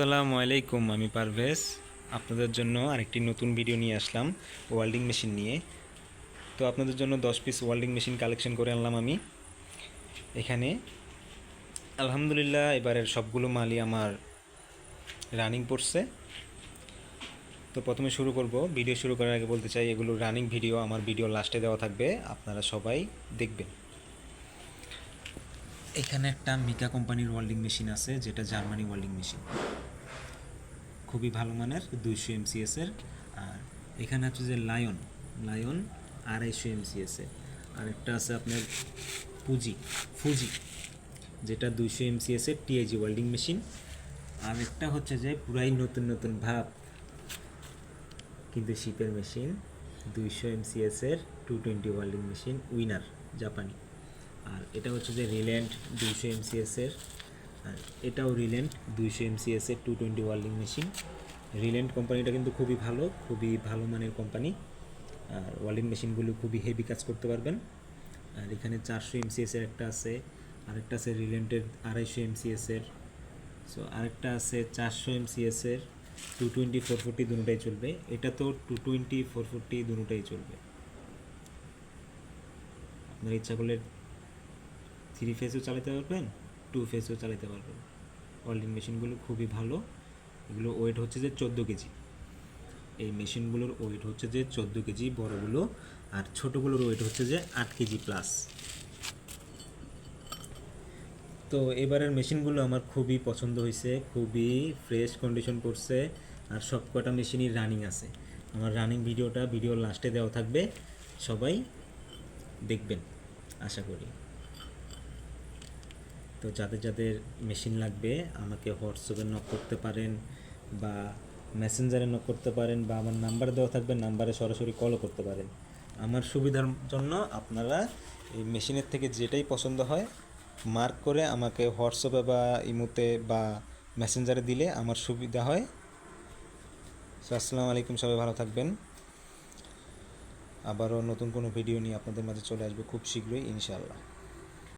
আসসালামু আলাইকুম, আমি পারভেজ। আপনাদের জন্য আরেকটি নতুন ভিডিও নিয়ে আসলাম ওয়েল্ডিং মেশিন নিয়ে। তো আপনাদের জন্য দশ পিস ওয়েল্ডিং মেশিন কালেকশন করে আনলাম আমি। এখানে আলহামদুলিল্লাহ এবারের সবগুলো মালই আমার রানিং পড়ছে। তো প্রথমে শুরু করব ভিডিও শুরু করার আগে বলতে চাই, এগুলো রানিং ভিডিও আমার ভিডিও লাস্টে দেওয়া থাকবে, আপনারা সবাই দেখবেন। এখানে একটা মিকা কোম্পানির ওয়েল্ডিং মেশিন আছে, যেটা জার্মানি ওয়েল্ডিং মেশিন খুবই ভালো মানের দুইশো এমসিএস এর। আর এখানে আছে যে লায়ন লায়ন আড়াইশো এমসিএস এর। আর একটা আছে আপনার পুজি ফুজি যেটা দুইশো এমসিএস এর টিআইজি ওয়েল্ডিং মেশিন আর একটা হচ্ছে যে পুরাই নতুন নতুন ভাব। কিন্তু শিপের মেশিন দুইশো এমসিএস এর two twenty welding machine winner জাপানি আর এটা হচ্ছে যে রিল্যান্ড দুইশো এমসিএস এর আর এটাও রিলেন্ট দুইশো এমসিএস এর two twenty welding machine Riland কোম্পানিটা কিন্তু খুবই ভালো খুবই ভালো মানের কোম্পানি। আর ওয়েল্ডিং মেশিনগুলো খুবই হেভি কাজ করতে পারবেন। আর এখানে চারশো এমসিএস এর একটা আছে, আরেকটা আছে রিলেন্টের আড়াইশো এমসিএস এর। সো আরেকটা আছে চারশো এমসিএস এর টু টোয়েন্টি ফোর ফোরটি দুটোটাই চলবে। এটা তো টু টোয়েন্টি ফোর ফোরটি দুটোটাই চলবে। আপনার ইচ্ছা করলে থ্রি ফেসও চালাতে পারবেন। টু ফেসও চালাতে পারবেন। ওয়েল্ডিং মেশিনগুলো খুবই ভালো। এগুলো ওয়েট হচ্ছে যে চোদ্দ কেজি। এই মেশিনগুলোর ওয়েট হচ্ছে যে চোদ্দ কেজি, বড়গুলো আর ছোটোগুলোর ওয়েট হচ্ছে যে আট কেজি প্লাস তো এবারের মেশিনগুলো আমার খুবই পছন্দ হয়েছে খুবই ফ্রেশ কন্ডিশন করছে আর সব কটা মেশিনই রানিং আছে। আমার রানিং ভিডিওটা ভিডিওর লাস্টে দেওয়া থাকবে। সবাই দেখবেন, আশা করি। তো যাদের যাদের মেশিন লাগবে, আমাকে হোয়াটসঅ্যাপে নক করতে পারেন বা মেসেঞ্জারে নক করতে পারেন বা আমার নাম্বার দেওয়া থাকবে নাম্বারে সরাসরি কলও করতে পারেন। আমার সুবিধার জন্য আপনারা এই মেশিনের থেকে যেটাই পছন্দ হয় মার্ক করে আমাকে হোয়াটসঅ্যাপে বা ইমোতে বা মেসেঞ্জারে দিলে আমার সুবিধা হয়। সো আসসালামু আলাইকুম, সবাই ভালো থাকবেন। আবারও নতুন কোনো ভিডিও নিয়ে আপনাদের মাঝে চলে আসবে খুব শীঘ্রই, ইনশাআল্লাহ।